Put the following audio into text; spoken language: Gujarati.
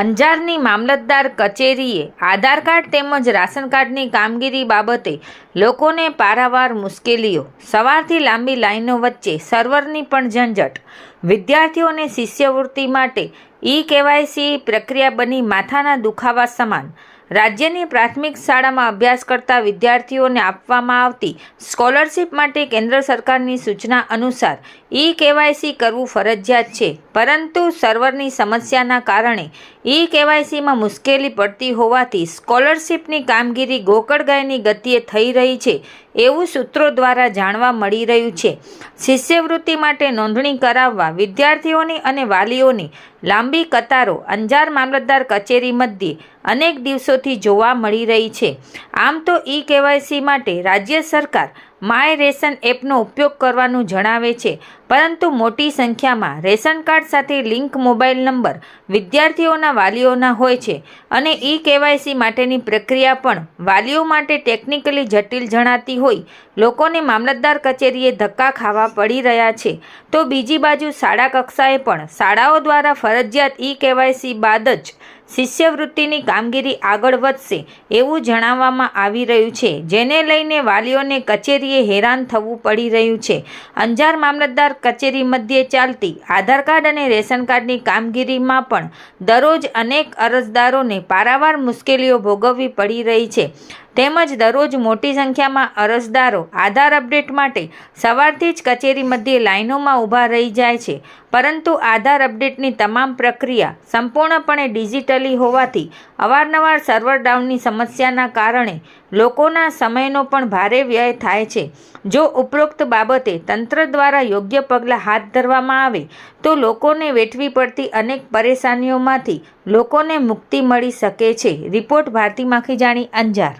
અંજારની મામલતદાર કચેરીએ આધાર કાર્ડ તેમજ રાશન કાર્ડની કામગીરી બાબતે લોકોને પારાવાર મુશ્કેલીઓ. સવારથી લાંબી લાઈનો વચ્ચે સર્વરની પણ ઝંઝટ. વિદ્યાર્થીઓને શિષ્યવૃત્તિ માટે ઈ કેવાયસી પ્રક્રિયા બની માથાના દુખાવા સમાન. રાજ્યની પ્રાથમિક શાળામાં અભ્યાસ કરતા વિદ્યાર્થીઓને આપવામાં આવતી સ્કોલરશિપ માટે કેન્દ્ર સરકારની સૂચના અનુસાર ઈ કેવાયસી કરવું ફરજિયાત છે. પરંતુ સર્વરની સમસ્યાના કારણે ઈ કેવાયસીમાં મુશ્કેલી પડતી હોવાથી સ્કોલરશિપની કામગીરી ગોકળગાયની ગતિએ થઈ રહી છે એવું સૂત્રો દ્વારા જાણવા મળી રહ્યું છે. શિષ્યવૃત્તિ માટે નોંધણી કરાવવા વિદ્યાર્થીઓની અને વાલીઓની લાંબી કતારો અંજાર મામલતદાર કચેરી મધ્યે અનેક દિવસોથી જોવા મળી રહી છે. આમ તો ઈ કેવાયસી માટે રાજ્ય સરકાર માય રેશન એપનો ઉપયોગ કરવાનું જણાવે છે. પરંતુ મોટી સંખ્યામાં રેશન કાર્ડ સાથે લિંક મોબાઈલ નંબર વિદ્યાર્થીઓના વાલીઓના હોય છે અને ઈ કેવાયસી માટેની પ્રક્રિયા પણ વાલીઓ માટે ટેકનિકલી જટિલ જણાતી હોય. લોકોને મામલતદાર કચેરીએ ધક્કા ખાવા પડી રહ્યા છે. તો બીજી બાજુ શાળા કક્ષાએ પણ શાળાઓ દ્વારા ફરજિયાત ઈ કેવાયસી બાદ જ શિષ્યવૃત્તિની કામગીરી આગળ વધશે એવું જણાવવામાં આવી રહ્યું છે. જેને લઈને વાલીઓને કચેરીએ હેરાન થવું પડી રહ્યું છે. અંજાર મામલતદાર કચેરી મધ્યે ચાલતી આધાર કાર્ડ અને રેશન કાર્ડની કામગીરીમાં પણ દરરોજ અનેક અરજદારોને પારાવાર મુશ્કેલીઓ ભોગવવી પડી રહી છે. તેમજ દરરોજ મોટી સંખ્યામાં અરજદારો આધાર અપડેટ માટે સવારથી જ કચેરી મધ્યે લાઇનોમાં ઊભા રહી જાય છે. પરંતુ આધાર અપડેટની તમામ પ્રક્રિયા સંપૂર્ણપણે ડિજિટલી હોવાથી અવારનવાર સર્વર ડાઉનની સમસ્યાના કારણે લોકોના સમયનો પણ ભારે વ્યય થાય છે. જો ઉપરોક્ત બાબતે તંત્ર દ્વારા યોગ્ય પગલાં હાથ ધરવામાં આવે, તો લોકોને વેઠવી પડતી અનેક પરેશાનીઓમાંથી લોકોને મુક્તિ મળી શકે છે. રિપોર્ટ ભારતી માખીજાણી, અંજાર.